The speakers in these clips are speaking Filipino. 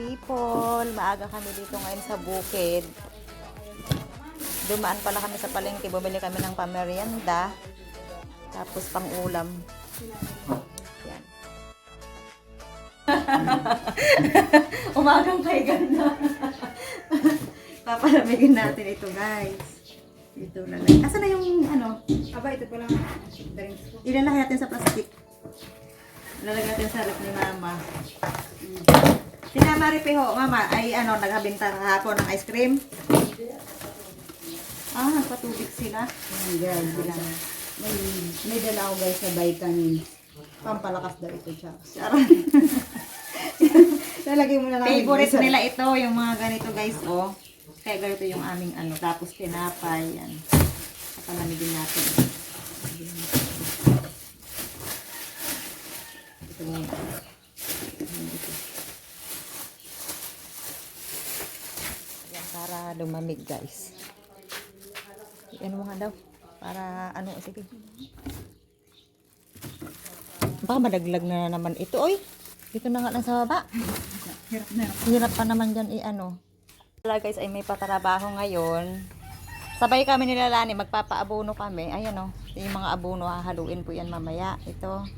People, maaga kami dito ngayon sa bukid. Dumaan pala kami sa palengke, bumili kami ng pamerienda. Tapos pang ulam. Yan. Umagang kay ganda. Papalamigin natin ito guys. Ito na lang. Asa na yung ano? Aba, ito drinks ko. Ilalagay natin sa plastic. Ilalagay natin sa rep ni mama. Si Mama Ripeho, mama, ay ano, naghabinta kahapon ng ice cream. Ah, nagpatubig sila. Ayan guys, bilang. May, may dala ako guys sa vitamin. Pampalakas daw ito siya. Charot. Lalagay mo na lang. Favorite nila ito, yung mga ganito guys, oh. Kaya ganito yung aming ano. Tapos tinapay, yan. Papalamigin natin. Ito muna. Ito. Yan, para lumamig guys. Yan mo nga daw. Para ano, sige. Baka madaglag na naman ito, oy. Dito na nga lang sa baba. Hirap. Hirap pa naman dyan i-ano. Wala guys ay may patrabaho ngayon. Sabay kami nila Lani, magpapaabono kami. Ayan o, yung mga abono hahaluin po yan mamaya. Ito,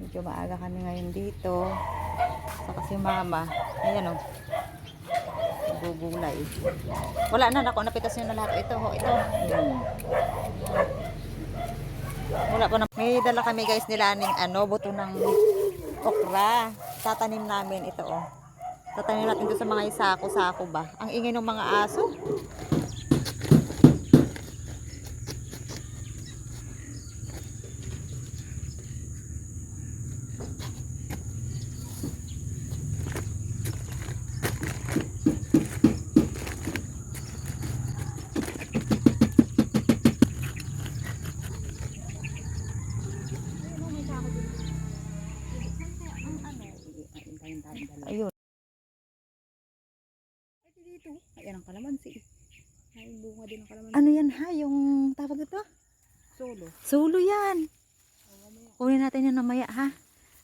medyo maaga kami ngayon dito. Saka si mama, ayan o, gugulay. Wala na, nako, napitas nyo na lahat. Ito ho, ito. Wala ko na. May dala kami guys nila ng ano, buto ng okra. Tatanim namin ito oh. Tatanim natin doon sa mga isako-sako ba. Ang ingay ng mga aso. Ayun. Ito dito. Ayan ang kalamansi. Ay, bunga din ang kalamansi. Ano yan ha? Yung tawag ito? Solo. Sulo yan. Kunin natin yan mamaya ha.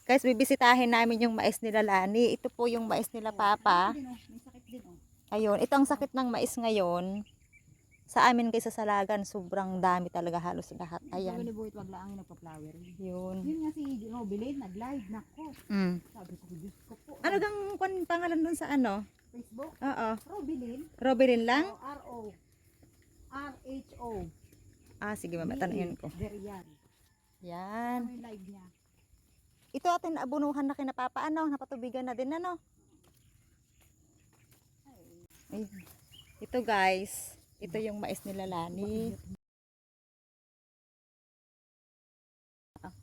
Guys, bibisitahin namin yung mais nila Lani. Ito po yung mais nila Papa. Oh. Oh. Ayun, ito ang sakit ng mais ngayon. Sa amin kaysa sa Salagan, sobrang dami talaga halos lahat. Sabi Ayan. ni Buhit, wag lang ang nagpa-flower. Yun. Yun nga si Robilin, nag-live. Nako. Mm. Sabi ko, Diyos ko po. Ano gang pangalan dun sa ano? Facebook? Oo. Robilin. Robin lang? R-O. R-H-O. Ah, sige mama, tanongin ko. Derian. Yan. Ano live niya? Ito atin abunuhan na kinapapa ano, napatubigan na din ano. Ay. Ito guys, ito yung mais nila Lani. Ah.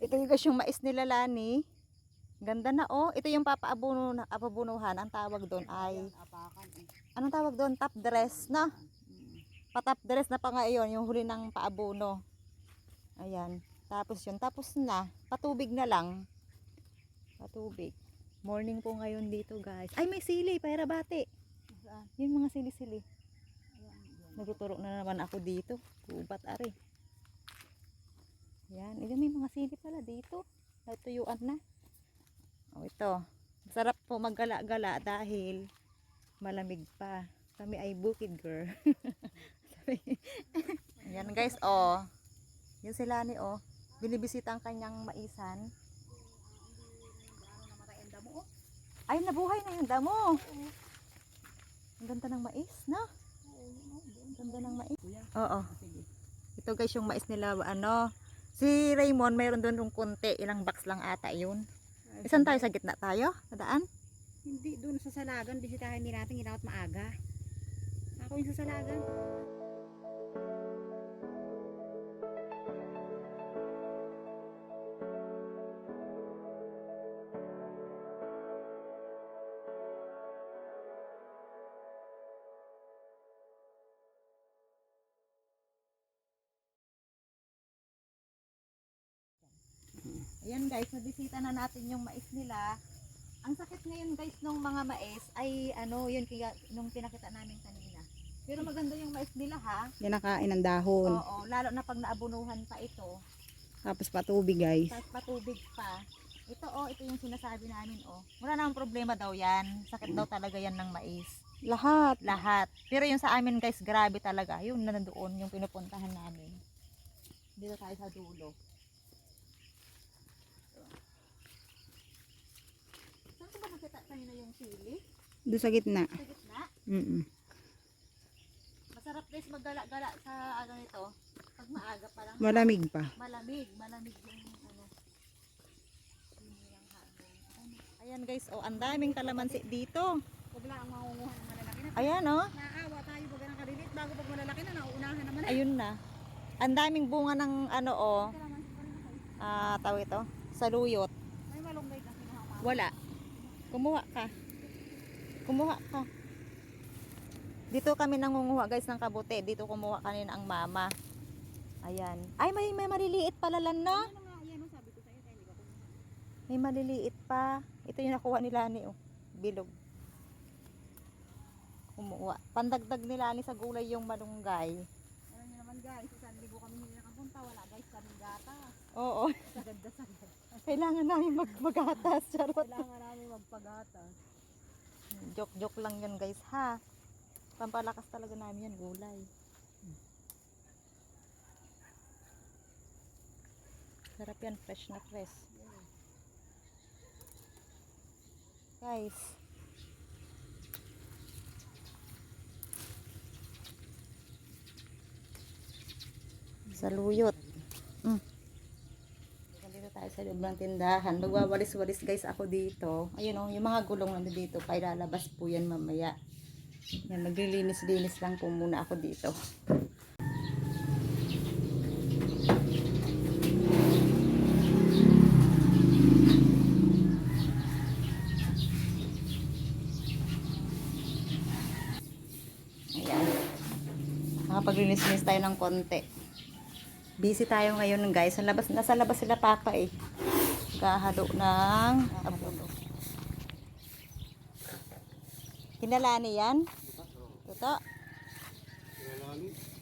Ito yung guys yung mais nila Lani. Ganda na oh. Ito yung papaabuno na apabunuhan. Ang tawag doon ay eh. anong tawag doon? Top dress na. Patop dress na pa ngayon, yung huli ng paabuno. Ayan. Tapos yun, tapos na. Patubig na lang. Patubig. Morning po ngayon dito guys. Ay, may sili, para bate. Saan? Yung mga sili-sili. Nagtuturo na naman ako dito. Gubat ari. Yan. Ito may mga sili pala dito. Natuyuan na. O ito. Sarap po maggala-gala dahil malamig pa. Kami ay bukid girl. Sabi- Yan guys, oh. Yan sila ni oh. Binibisita ang kanyang maisan. Ay, nabuhay na yung damo. Ang ganda ng mais, no? Ang ganda ng mais. Oo. Ito guys yung mais nila ano. Si Raymond mayroon doon yung konti, ilang box lang ata yun. Isan tayo sa gitna tayo? Sa daan? Hindi, doon sa Salagan, bisitahin din natin ginawat maaga. Ako yung sa Salagan. Na natin yung mais nila. Ang sakit ngayon guys ng mga mais ay ano, yun kaya nung pinakita namin kanina. Pero maganda yung mais nila ha. Yan nakain ng dahon. Oo, lalo na pag naabunuhan pa ito. Tapos patubig guys. Tapos patubig pa. Ito oh, ito yung sinasabi namin oh. Wala namang problema daw yan. Sakit daw talaga yan ng mais. Lahat. Lahat. Pero yung sa amin guys, grabe talaga. Yung na nandoon, yung pinupuntahan namin. Dito tayo sa dulo. Ba nakita kanina yung sili? Doon sa gitna. Sa gitna? Mm Masarap guys maggala-gala sa ano nito. Pag maaga pa lang. Malamig pa. Malamig. Malamig yung ano. Yun yung. Ano? Ayan guys, oh, ang daming kalamansi dito. Huwag lang ang maunguhan ng malalaki na. Ayan oh. Naawa tayo pag ang kalilit. Bago pag malalaki na, nauunahan naman Ayun na. Ang daming bunga ng ano oh, ah, tawag ito, saluyot. May malunggay na kinuha pa. Wala. Kumuha ka. Kumuha ka. Dito kami nangunguha guys ng kabute. Dito kumuha kanina ang mama. Ayan. Ay, may, may maliliit pala lan na. Ano kumuha. May maliliit pa. Ito yung nakuha nila ni oh. Bilog. Kumuha. Pandagdag nila ni sa gulay yung malunggay. Alam niyo naman guys, isang libo kami hindi nakapunta. Wala guys, kaming gata. Oo. Sagad na sagad. Kailangan namin mag magatas. Charot. Kailangan namin magpagata. Joke-joke lang yun guys ha. Pampalakas talaga namin yan gulay. Sarap yan, fresh na fresh. Guys. Saluyot. Mm. Tayo sa loob tindahan. Magwawalis-walis guys ako dito. Ayun oh, yung mga gulong nandito dito. Pailalabas po yan mamaya. Yan, maglilinis-linis lang po muna ako dito. Ayan. Nakapaglinis-linis tayo ng konti. Busy tayo ngayon guys. Sa labas, nasa labas sila papa eh. Kahalo ng abono. Kinalani yan? Ito.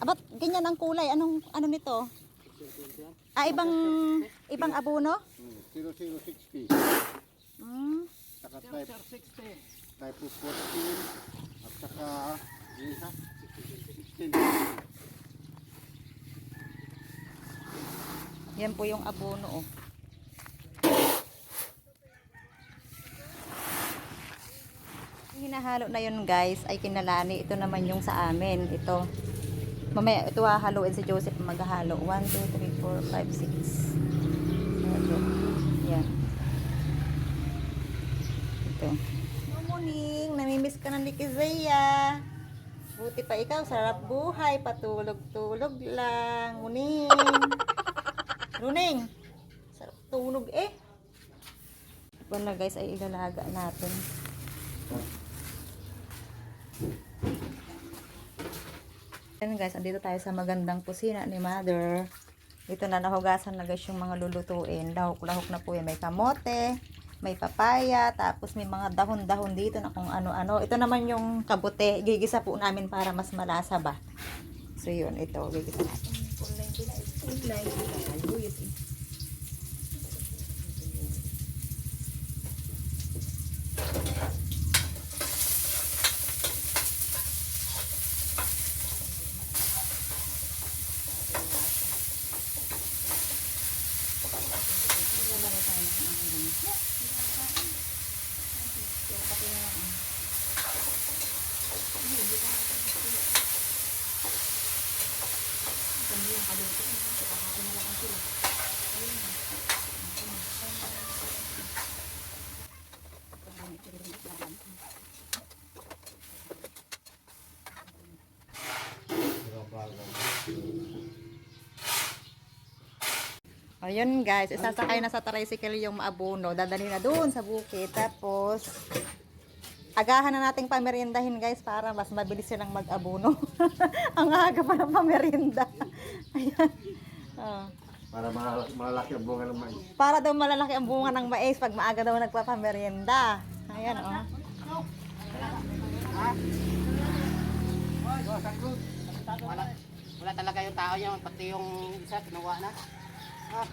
Abat, ganyan ang kulay. Anong, ano nito? Ah, ibang, ibang abono? 0060. Hmm. Saka type, type of 14. At saka isa. 16. Yan po yung abono oh. Hinahalo na yun guys ay kinalani. Ito naman yung sa amin. Ito. Mamaya ito hahaluin si Joseph maghahalo. 1, 2, 3, 4, 5, 6. Yan. Ito. Good morning. Namimiss ka ng Likizaya. Buti pa ikaw. Sarap buhay. Patulog-tulog lang. Muning. Runing. Sarap tulog eh. Wala guys ay ilalaga natin. Ayan guys, andito tayo sa magandang kusina ni mother. Dito na nahugasan na guys yung mga lulutuin. Lahok-lahok na po yan. May kamote, may papaya, tapos may mga dahon-dahon dito na kung ano-ano. Ito naman yung kabute. Gigisa po namin para mas malasa ba. So yun, ito. Gigisa natin. Ayun guys, isasakay na sa tricycle yung maabuno. Dadali na doon sa bukid. Tapos, agahan na nating pamerindahin guys para mas mabilis silang mag-abuno. Ang aga pa ng pamerinda. Ayan. Oh. Para mal- malalaki ang bunga ng mais. Para daw malalaki ang bunga ng mais pag maaga daw nagpapamerienda. Ayan oh. Wala, wala talaga yung tao niya, pati yung isa kinuha na. Guys,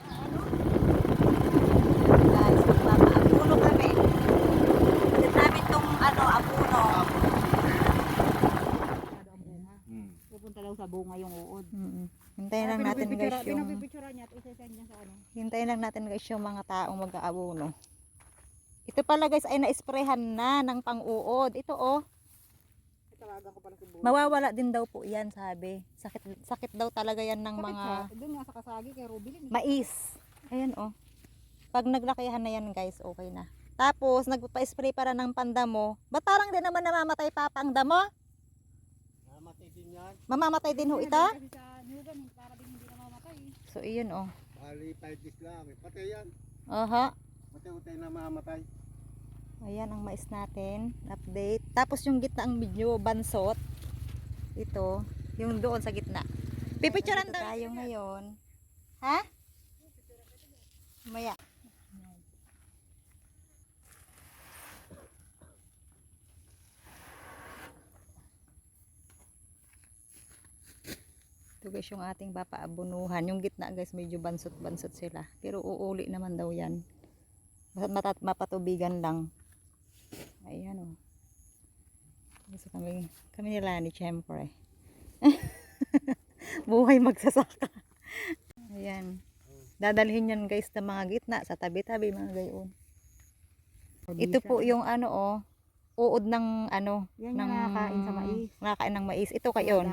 magpapaabuno kami. Pagkat namin itong ano, abuno. Pupunta daw sa bunga uod. Mm Hintayin natin guys yung... Pinapipictura niya at niya sa ano. Hintayin lang natin guys yung mga taong mag-aabuno. Ito pala guys ay naisprehan na ng pang-uod. Ito oh. Tawagan ko pala si Buo. mawawala din daw po yan sabi. Sakit sakit daw talaga yan ng mga Doon nga sa kasagi kay Rubilin. mais. Ayan oh. Pag naglakihan na yan guys, okay na. Tapos nagpa-spray para ng pandamo. Ba't parang din naman namamatay papa ang damo? Namatay din yan. Mamamatay din ho ito? Kasi sa Nugan, para din hindi namamatay. So iyon oh. Bali 5 days lang. eh. Patay yan. Aha. Patay-utay na mamatay. Ayan ang mais natin. Update. Tapos yung gitna ang medyo bansot. Ito. Yung doon sa gitna. Pipicturean daw tayo ngayon. Ha? Maya. Ito guys yung ating papaabunuhan. Yung gitna guys medyo bansot-bansot sila. Pero uuli naman daw yan. Mapatubigan lang. Ayan o. Gusto kami, kami nila ni Siyempre. Buhay magsasaka. Ayan. Dadalhin yan guys sa mga gitna, sa tabi-tabi mga gayon. Ito po yung ano oh, uod ng ano, Yan ng yung nakakain sa mais. Nakakain ng mais. Ito kayon.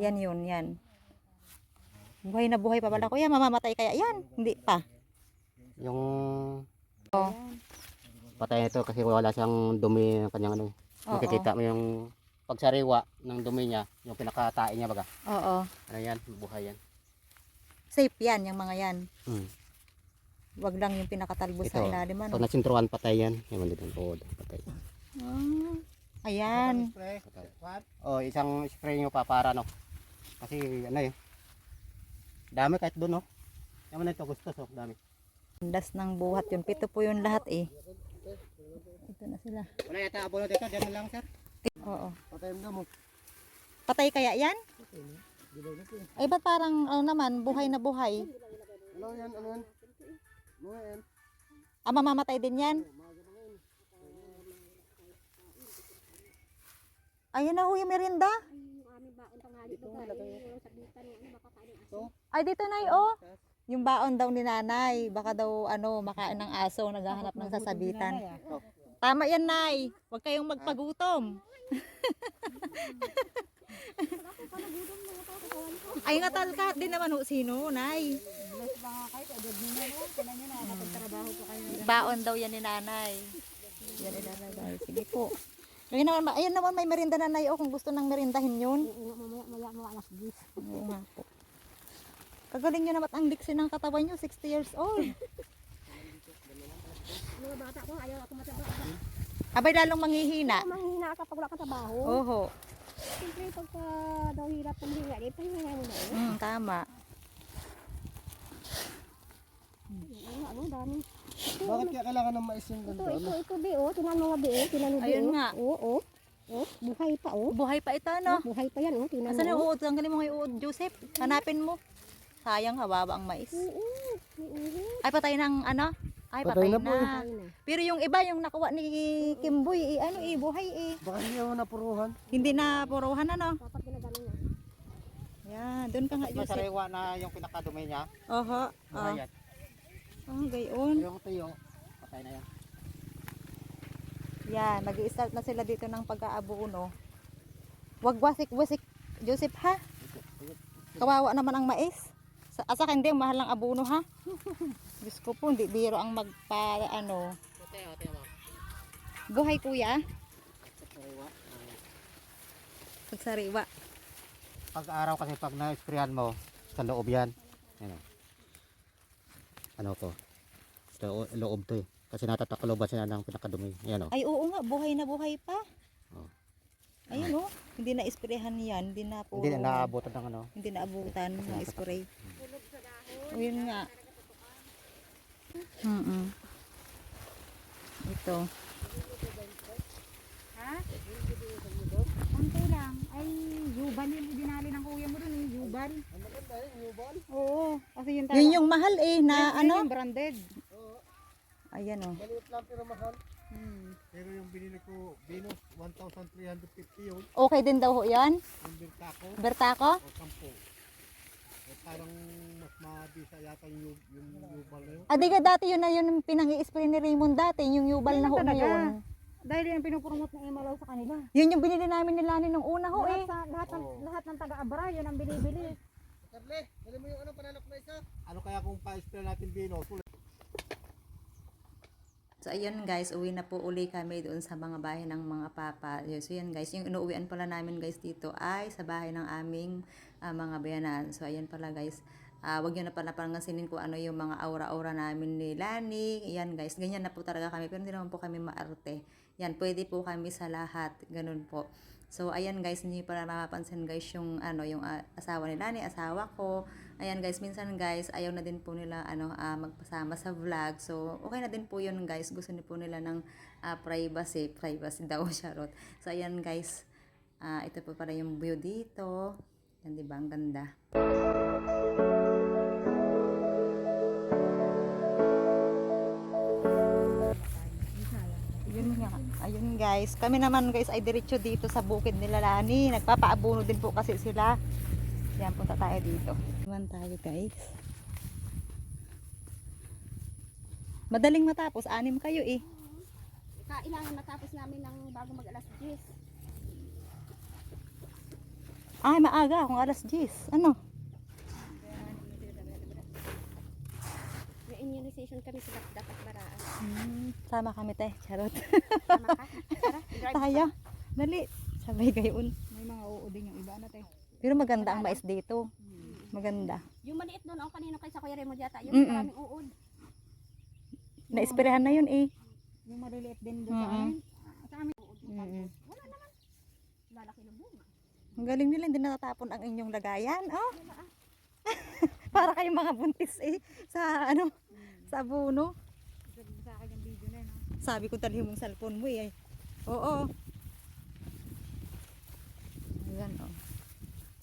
Yan yun, yan. Buhay na buhay pa pala. Kuya, mamamatay kaya yan? Hindi pa. Yung Oh. Patay nito kasi wala siyang dumi ng kanyang ano. Oo. Makikita mo yung pagsariwa ng dumi niya, yung pinakatain niya baga. Oo. Ano yan, buhay yan. Safe yan, yung mga yan. Hmm. Wag lang yung pinakatalbos Ito, sa ilalim. Ano? Pag nasintruan patay yan, yung mali doon, oo, patay. Ah, ayan. Spray. patay. What? Oh, isang spray nyo pa para no. Kasi ano eh. Dami kahit doon no. Yaman na ito, gusto so, dami. Das ng buhat yun. Pito po yun lahat eh. Ito na sila. Wala yata abono dito, diyan na lang sir. Oo. Patay mo mo. Patay kaya yan? Ay ba't parang ano naman, buhay na buhay? Ano yan? Ano yan? Ano yan? Ah, mamamatay din yan? Ayun na ho yung merinda. Ay, dito na oh. Yung baon daw ni nanay. Baka daw, ano, makain ng aso. Naghahanap ng sasabitan. Tama yan, nay. Huwag kayong magpagutom. Ay, natalkat din naman ho. Sino, nay? Baon daw yan ni nanay. Yan ilalagay. Sige po. Ayun naman, ma- ayun naman may merinda na nay. Oh, kung gusto nang merindahin yun. Oo nga po. Kagaling nyo naman ang diksi ng katawan nyo. 60 years old. Mga bata ko, ayaw ako mataba. Abay lalong manghihina. Mahina ka pag wala kang trabaho. Oho. Siyempre, pagka daw hirap ng hinga, eh, pahinga mo na yun. Mm, tama. Ano, ano, dami. Bakit kaya kailangan ng mais yung Ito, ganito? ito, ito, bi, oh. Tinan mo nga, bi, oh. Tinan mo, bi, Ayun oh. nga. Oo, oh, oh. Buhay pa, oh. Buhay pa ito, no? Buhay pa yan, oh. Tinan Asan yung mo. oh. uod? Tanggalin mo yung uod, Joseph. Hanapin mo. Sayang, hawawa ang mais. Oo, uho. Ay, patay ng ano? Ay, Patay patay, na na. po eh. Na. Pero yung iba, yung nakuha ni Kimboy, eh, ano eh, buhay eh. Baka hindi ako napuruhan. Hindi na puruhan, ano? Dapat ginagano niya. Yan, doon ka nga, Joseph. Masariwa na yung pinakadumi niya, Oho. Oh, yan. oh, gayon. Yung tuyo, patay na yan. Yan, mag start na sila dito ng pag-aabuno. Wag wasik-wasik, Joseph ha? Kawawa naman ang mais. Sa asa hindi mahal ang abuno ha? Diyos ko po, hindi biro ang magpa ano. Oh, mo. Buhay kuya, Sariwa. pagsariwa. Pag araw kasi pag na-sprayan mo, sa loob yan. Ano? Ano to? Sa loo- loob to eh. Kasi natatakloban siya ng pinakadumi. Ayan o. Ay oo nga, buhay na buhay pa. Oh. Ayun oh, hindi na isprehan yan, hindi na puro, Hindi na naabutan ng ano. hindi na abutan ng spray. Ayun nga. Mm Ito. Konti lang. Ay, yuban yung dinali ng kuya mo dun, eh. Yuban. Ang maganda eh, yubal. Oo. Kasi yun Yun yung mahal eh na ano. branded. Ayan oh. Maliit lang pero mahal. Hmm. Pero yung binili ko, Venus, 1,350 yun. Okay din daw ho yan. Yung Berta, Bertako o Kampo. Eh, parang mas mabisa yata yung, yung, yung yubal na yun. Ah, di ka dati yun na yun yung pinang-i-spray ni Raymond dati, yung yubal na ho na yun. Dahil yan pinupromote ng Imalaw sa kanila. Yun yung binili namin ni Lani nung una ho Lahat, eh. sa, lahat, ng, Oo. lahat ng taga-abra, yun ang binibili. Carle, dali mo yung ano, panalok na isa. Ano kaya kung pa-spray natin bino? Sulit. So ayun guys, uwi na po uli kami doon sa mga bahay ng mga papa. Yun, So yan guys, yung inuuwian pala namin guys dito ay sa bahay ng aming ah, mga bayanan. So ayan pala guys, Ah, wag nyo na pala pangansinin kung ano yung mga aura-aura namin ni Lani. Yan guys, ganyan na po talaga kami. Pero hindi naman po kami maarte. Yan, pwede po kami sa lahat. Ganun po. So, ayan guys, hindi pala mapapansin guys yung, ano, yung ah, asawa ni Lani, asawa ko. Ayan guys, minsan guys, ayaw na din po nila ano, ah, magpasama sa vlog. So, okay na din po yun guys. Gusto niyo po nila ng ah, privacy. Privacy daw, charot. So, ayan guys, ah, ito po para yung view dito. Yan, di ba? Ang ganda. Nga. Ayun guys. Kami naman guys ay diretso dito sa bukid nila Lani. Nagpapaabuno din po kasi sila. Yan, punta tayo dito. Iwan tayo guys. Madaling matapos. Anim kayo eh. Kailangan matapos namin ng bago mag alas 10. Ay, maaga. Kung alas 10. Ano? May immunization kami sa dakdak at baraan. Hmm, sama kami tayo. Charot. Tama ka? Tara, drive tayo. Dali. Sabay gayon. May mga uuding yung iba na tayo. Pero maganda ang mais dito. Maganda. Yung maliit doon, oh, kanino kay sa Kuya Remo yata. Yung Mm-mm. maraming uod. Naisprehan na yun eh. Yung maliliit din doon sa Mm-mm. amin. Sa amin uod. Mm-mm. talbos. Wala naman. Lalaki ng bunga. Ang galing nila, hindi natatapon ang inyong lagayan. Oh. Para kayong mga buntis eh. Sa ano, sa abuno. Sa akin yung video na yun. Sabi ko talhin mong cellphone mo eh. Oo. Ayan oh.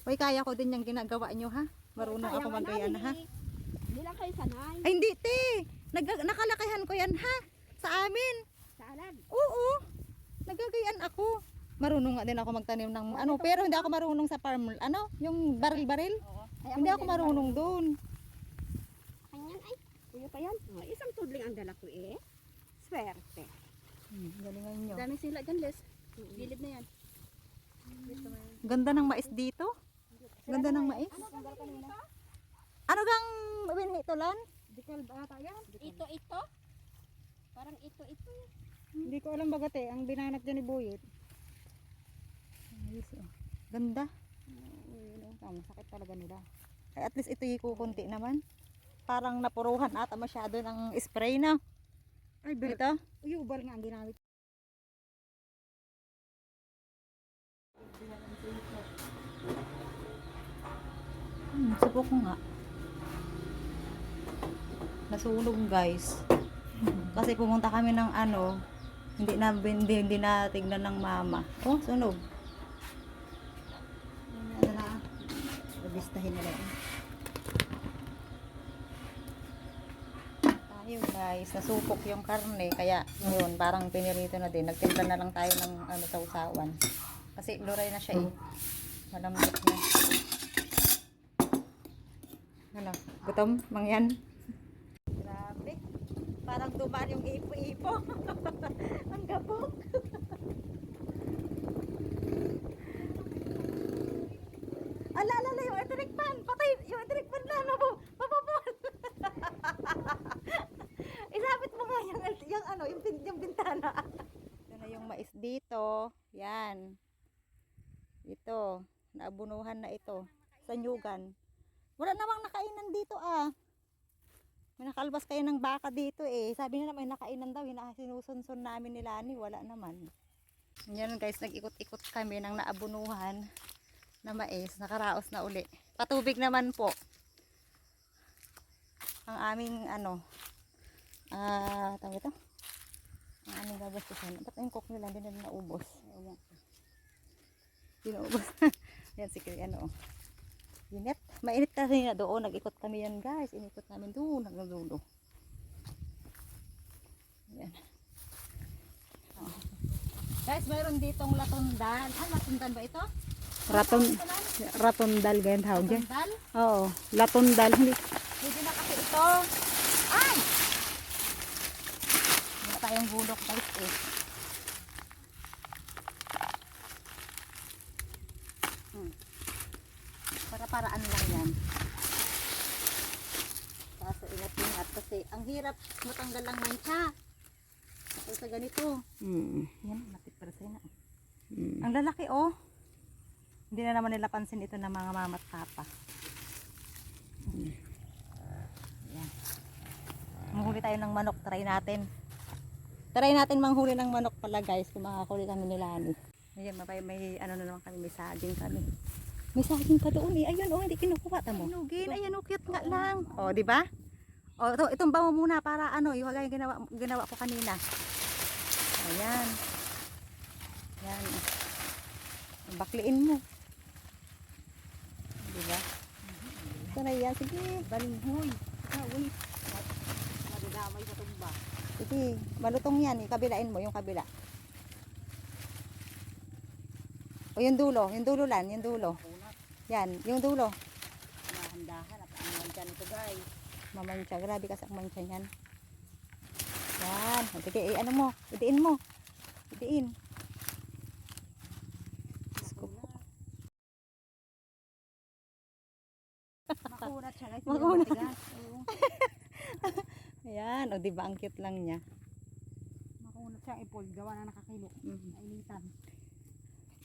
Hoy, kaya ko din yung ginagawa nyo ha. Marunong Kaya ako magayan ha. Hindi lang kayo sanay. Ay hindi te. Nag nakalakihan ko yan ha. Sa amin. Sa alam. Oo. Nagagayan ako. Marunong nga din ako magtanim ng ano, pero hindi ako marunong sa farm, ano, yung baril-baril. Ay, Hindi ako marunong doon. Kanyan ay. Kuya pa yan. Oh, isang tudling ang dala ko eh. Swerte. Hmm, galingan nyo. Dami sila dyan, Les. Gilid na yan. Ganda ng mais dito. Ganda ng mais. Ano? Ano gang winhi to lan? Dikal ba ata yan? Ito, ito. Parang ito, ito. Hindi ko alam bagate. Ang binanat dyan ni Buyit. Ayos, oh. Ganda. Ayun, oh. Tama, sakit talaga nila. Ay, at least ito yung kukunti naman. Parang napuruhan ata masyado ng spray na. Ay, ber- Ito. Uyubal nga ang ginamit. Hmm, subok ko nga. Nasunog guys. Kasi pumunta kami ng ano, hindi na hindi, hindi na tignan ng mama. Oh, sunog. Ano na? Rebistahin na lang. Tayo guys, nasupok yung karne kaya yun, parang pinirito na din. Nagtimpla na lang tayo ng ano sausawan. Kasi luray na siya eh. Malambot na. Ano? Gutom? Mangyan? Grabe. Parang dumaan yung ipo-ipo. Ang gabok. Fan na, no? Mapapol. Isabit mo nga yung, yung ano, yung, yung bintana. Ito na yung mais dito. Yan. Ito. Naabunuhan na ito. Sa nyugan. Wala namang nakainan dito ah. May nakalbas kayo ng baka dito eh. Sabi nila may nakainan daw. Hina, sinusunsun namin nila ni wala naman. Yan guys, nag-ikot-ikot kami ng naabunuhan na mais. Nakaraos na uli. Patubig naman po. Ang aming ano, ah, tawag ito? Ang aming gagastusan. Ba't yung cook nila, hindi nila naubos. Pinuubos. Yan si Kuya, ano. Init. Mainit kasi na doon. Nag-ikot kami yan guys. Inikot namin doon. Hanggang dulo. Yan. Oh. Guys, mayroon ditong latundan. Ah, latundan ba ito? Raton. Lang. Ratondal, ganyan tawag dyan. Oo, latondal. Hindi. Pwede na kasi ito. Ay! Wala tayong bulok guys eh. Hmm. Para-paraan lang yan. Kaso ingat-ingat kasi ang hirap matanggal ang mancha. So sa ganito. Mm. Yan, lapit para sa'yo na. Mm. Ang lalaki oh. Hindi na naman nila pansin ito ng mga mama at papa. Yan. Manghuli tayo ng manok. Try natin. Try natin manghuli ng manok pala guys. Kung makakuli kami nila ni. Ayan, may, may ano na naman kami. May saging kami. May saging pa doon eh. Ayun oh, hindi kinukuha. Tamo. Inugin. Ayan oh, cute nga lang. Oh, di ba? Oh, ito, itong bawo muna para ano, yung kagaya ginawa, ginawa ko kanina. Ayan. Yan. Bakliin mo. Diba? Ito na yan. Sige, balinghoy. Ito, uy. Madadamay sa tumba. Sige, malutong yan. eh. Kabilain mo, yung kabila. O yung dulo, yung dulo lan, yung dulo. Yan, yung dulo. Dahan-dahan at ang mancha nito guys. Mamantya, grabe kasi ang mantya niyan. Yan, sige, eh, ano mo, idiin mo. Idiin. Diyos ko po. Oo. Ayan, o diba ang cute lang niya. Makunat siya. Ipol. Gawa na nakakilo. Mhm. Nainitan.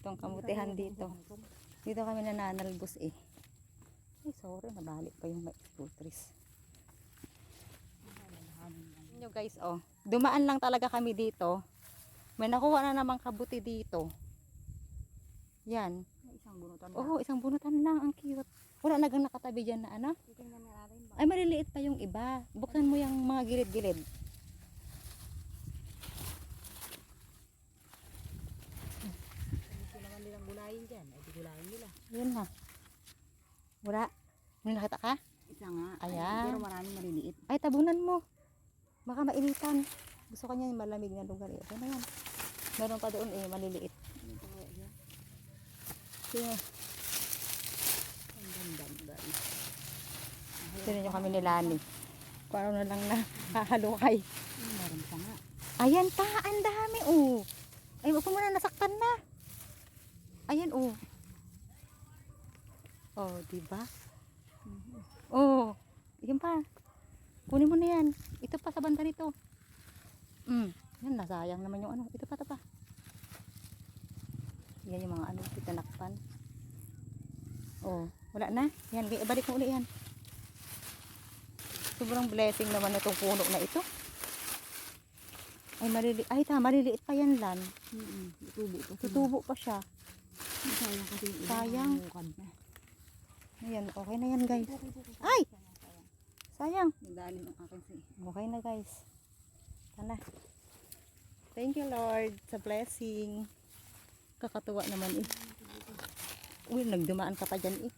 Itong kamutihan dito. Dito kami nananalbos eh. Ay, sorry, nabalik pa yung exportris. Nyo guys, oh. Dumaan lang talaga kami dito. May nakuha na namang kabuti dito. Yan. May isang bunutan na. Oo, isang bunutan lang. Ang cute. Wala nagang nakatabi dyan na ano. Na? Ay, maliliit pa yung iba. Buksan mo yung mga gilid-gilid. Nilang gulayin dyan. Ay, di gulayin nila. Yun na. Wala. May nakita ka? Isa nga. Ayan. Ay, pero maraming maliliit. Ay, tabunan mo. Baka mainitan. Gusto ko niya yung malamig na lugar. Ito na yan. Meron pa doon eh, maliliit. Kaya, Ang ganda guys. Sino nyo kami ni Lani. Kung ano na lang na hahalukay. Ay, meron pa nga. Ayan pa, ang dami oh. Ay, wag mo na nasaktan na. Ayan oh. Oh, di ba? Oh, yan pa. Kunin mo na yan. Ito pa sa banda nito. Mm. Yan, nasayang naman yung ano. Ito pa, ito pa. Yan yung mga ano, titanakpan. Oh, wala na. Yan, ibalik mo ulit yan. Sobrang blessing naman itong puno na ito. Ay, malili ay, ta, maliliit pa yan lan. Mm-mm. Tubo pa. Tutubo pa siya. Sayang kasi yung. Sayang. Ayan, okay na yan guys. Ay! Sayang. Nadalim ang akin si. Okay na guys. Sana. Thank you Lord sa blessing. Kakatuwa naman eh. Uy, nagdumaan ka pa dyan eh.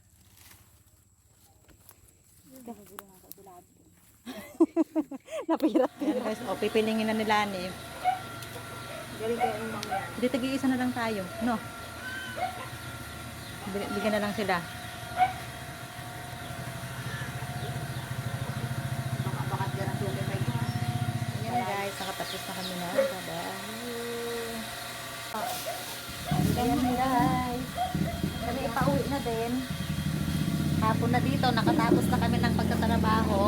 Yan guys, o pipilingin na nila ni. Hindi tagi-isa na lang tayo, no? Bi- Bigyan na lang sila. Ayan guys, nakatapos na kami na. Bye-bye. Ayan guys. Kami ipauwi na din. Hapon na dito, nakatapos na kami ng pagtatrabaho.